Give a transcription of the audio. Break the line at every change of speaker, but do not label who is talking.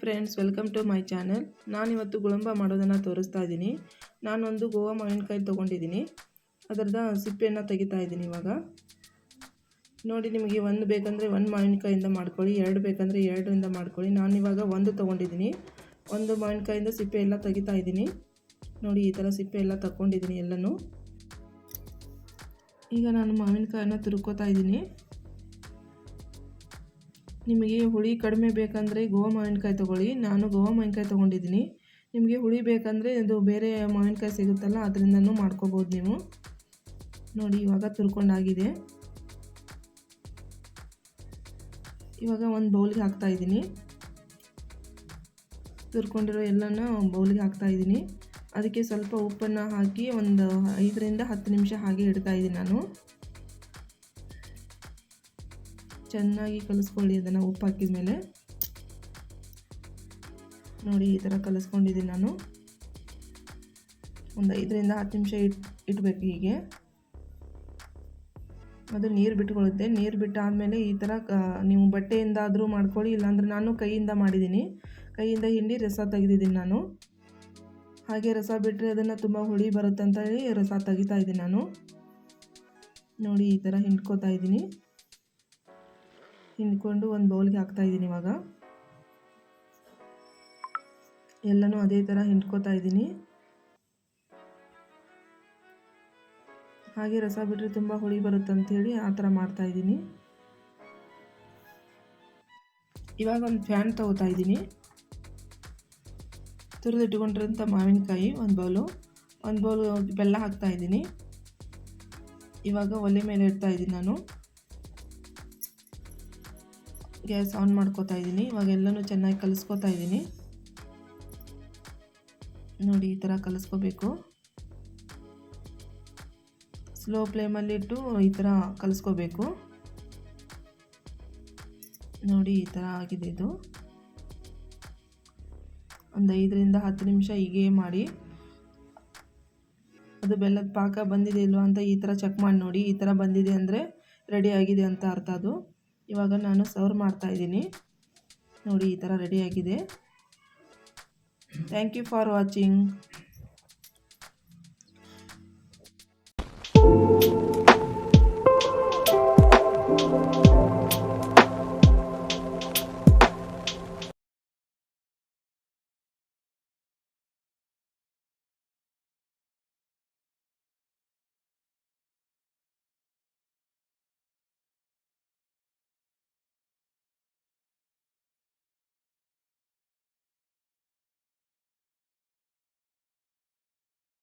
Friends welcome to my channel ನಾನಿವತ್ತು ಗುಳಂಬ ಮಾಡೋದನ್ನು ತೋರಿಸ್ತಾ ಇದ್ದೀನಿ ನಾನೊಂದು ಗೋವಾ ಮಾವಿನಕಾಯಿ ತೊಗೊಂಡಿದ್ದೀನಿ ಅದರದ ಸಿಪ್ಪೆಯನ್ನು ತೆಗಿತಾ ಇದ್ದೀನಿ ಇವಾಗ. ನೋಡಿ ನಿಮಗೆ ಒಂದು ಬೇಕಂದರೆ ಒಂದು ಮಾವಿನಕಾಯಿಂದ ಮಾಡ್ಕೊಳ್ಳಿ, ಎರಡು ಬೇಕಂದರೆ ಎರಡರಿಂದ ಮಾಡ್ಕೊಳ್ಳಿ. ನಾನಿವಾಗ ಒಂದು ತೊಗೊಂಡಿದ್ದೀನಿ ಒಂದು ಮಾವಿನಕಾಯಿಂದ ಸಿಪ್ಪೆ ಎಲ್ಲ ತೆಗಿತಾ ಇದ್ದೀನಿ ನೋಡಿ ಈ ಥರ ಸಿಪ್ಪೆ ಎಲ್ಲ ತಗೊಂಡಿದ್ದೀನಿ ಎಲ್ಲನೂ. ಈಗ ನಾನು ಮಾವಿನಕಾಯನ್ನು ತುರ್ಕೋತಾ ಇದ್ದೀನಿ ನಿಮಗೆ ಹುಳಿ ಕಡಿಮೆ ಬೇಕಂದರೆ ಗೋವಾ ಮಾವಿನಕಾಯಿ ತೊಗೊಳ್ಳಿ. ನಾನು ಗೋವಾ ಮಾವಿನಕಾಯಿ ತೊಗೊಂಡಿದ್ದೀನಿ. ನಿಮಗೆ ಹುಳಿ ಬೇಕಂದರೆ ಇದು ಬೇರೆ ಮಾವಿನಕಾಯಿ ಸಿಗುತ್ತಲ್ಲ ಅದರಿಂದನೂ ಮಾಡ್ಕೋಬೋದು ನೀವು. ನೋಡಿ, ಇವಾಗ ತುರ್ಕೊಂಡಾಗಿದೆ. ಇವಾಗ ಒಂದು ಬೌಲ್ಗೆ ಹಾಕ್ತಾಯಿದ್ದೀನಿ ತುರ್ಕೊಂಡಿರೋ ಎಲ್ಲನ ಬೌಲ್ಗೆ ಹಾಕ್ತಾಯಿದ್ದೀನಿ ಅದಕ್ಕೆ ಸ್ವಲ್ಪ ಉಪ್ಪನ್ನು ಹಾಕಿ ಒಂದು ಐದರಿಂದ ಹತ್ತು ನಿಮಿಷ ಹಾಗೆ ಇಡ್ತಾ ಇದ್ದೀನಿ ನಾನು. ಚೆನ್ನಾಗಿ ಕಲಿಸ್ಕೊಳ್ಳಿ ಅದನ್ನು ಉಪ್ಪು ಹಾಕಿದ ಮೇಲೆ. ನೋಡಿ, ಈ ಥರ ಕಲಿಸ್ಕೊಂಡಿದ್ದೀನಿ ನಾನು. ಒಂದು ಐದರಿಂದ ಹತ್ತು ನಿಮಿಷ ಇಟ್ ಇಟ್ಬೇಕು ಹೀಗೆ. ಅದು ನೀರು ಬಿಟ್ಕೊಳ್ಳುತ್ತೆ. ನೀರು ಬಿಟ್ಟಾದಮೇಲೆ ಈ ಥರ ನೀವು ಬಟ್ಟೆಯಿಂದಾದರೂ ಮಾಡ್ಕೊಳ್ಳಿ, ಇಲ್ಲಾಂದರೆ ನಾನು ಕೈಯಿಂದ ಮಾಡಿದ್ದೀನಿ. ಕೈಯಿಂದ ಹಿಂಡಿ ರಸ ತೆಗೆದಿದ್ದೀನಿ ನಾನು. ಹಾಗೆ ರಸ ಬಿಟ್ಟರೆ ಅದನ್ನು ತುಂಬ ಹುಳಿ ಬರುತ್ತೆ ಅಂತ ಹೇಳಿ ರಸ ತೆಗಿತಾ ಇದ್ದೀನಿ ನಾನು. ನೋಡಿ, ಈ ಥರ ಹಿಂಡ್ಕೋತಾ ಇದ್ದೀನಿ. ಹಿಂಡ್ಕೊಂಡು ಒಂದು ಬೌಲ್ಗೆ ಹಾಕ್ತಾಯಿದ್ದೀನಿ ಇವಾಗ. ಎಲ್ಲನೂ ಅದೇ ಥರ ಹಿಂಡ್ಕೋತಾ ಇದ್ದೀನಿ. ಹಾಗೆ ರಸ ಬಿಟ್ಟರೆ ತುಂಬ ಹುಳಿ ಬರುತ್ತೆ ಅಂಥೇಳಿ ಆ ಥರ ಮಾಡ್ತಾಯಿದ್ದೀನಿ ಇವಾಗ ಒಂದು ಫ್ಯಾನ್ ತಗೋತಾ ಇದ್ದೀನಿ. ತುರಿದಿಟ್ಕೊಂಡಿರೋಂಥ ಮಾವಿನಕಾಯಿ ಒಂದು ಬೌಲು. ಒಂದು ಬೌಲು ಬೆಲ್ಲ ಹಾಕ್ತಾ ಇದ್ದೀನಿ. ಇವಾಗ ಒಲೆ ಮೇಲೆ ಇಡ್ತಾ ಇದ್ದೀನಿ ನಾನು. ಗ್ಯಾಸ್ ಆನ್ ಮಾಡ್ಕೋತಾ ಇದ್ದೀನಿ. ಇವಾಗ ಎಲ್ಲನೂ ಚೆನ್ನಾಗಿ ಕಲಿಸ್ಕೋತಾ ಇದ್ದೀನಿ. ನೋಡಿ, ಈ ಥರ ಕಲಿಸ್ಕೋಬೇಕು. ಸ್ಲೋ ಫ್ಲೇಮಲ್ಲಿಟ್ಟು ಈ ಥರ ಕಲಿಸ್ಕೋಬೇಕು. ನೋಡಿ, ಈ ಥರ ಆಗಿದೆ ಇದು. ಒಂದು ಐದರಿಂದ ಹತ್ತು ನಿಮಿಷ ಹೀಗೆ ಮಾಡಿ. ಅದು ಬೆಲ್ಲದ ಪಾಕ ಬಂದಿದೆ ಇಲ್ವಾ ಅಂತ ಈ ಥರ ಚೆಕ್ ಮಾಡಿ ನೋಡಿ. ಈ ಥರ ಬಂದಿದೆ ಅಂದರೆ ರೆಡಿ ಆಗಿದೆ ಅಂತ ಅರ್ಥ ಅದು. ಇವಾಗ ನಾನು ಸರ್ವ್ ಮಾಡ್ತಾ ಇದ್ದೀನಿ. ನೋಡಿ ಈ ಥರ ರೆಡಿಯಾಗಿದೆ ಥ್ಯಾಂಕ್ ಯು ಫಾರ್ ವಾಚಿಂಗ್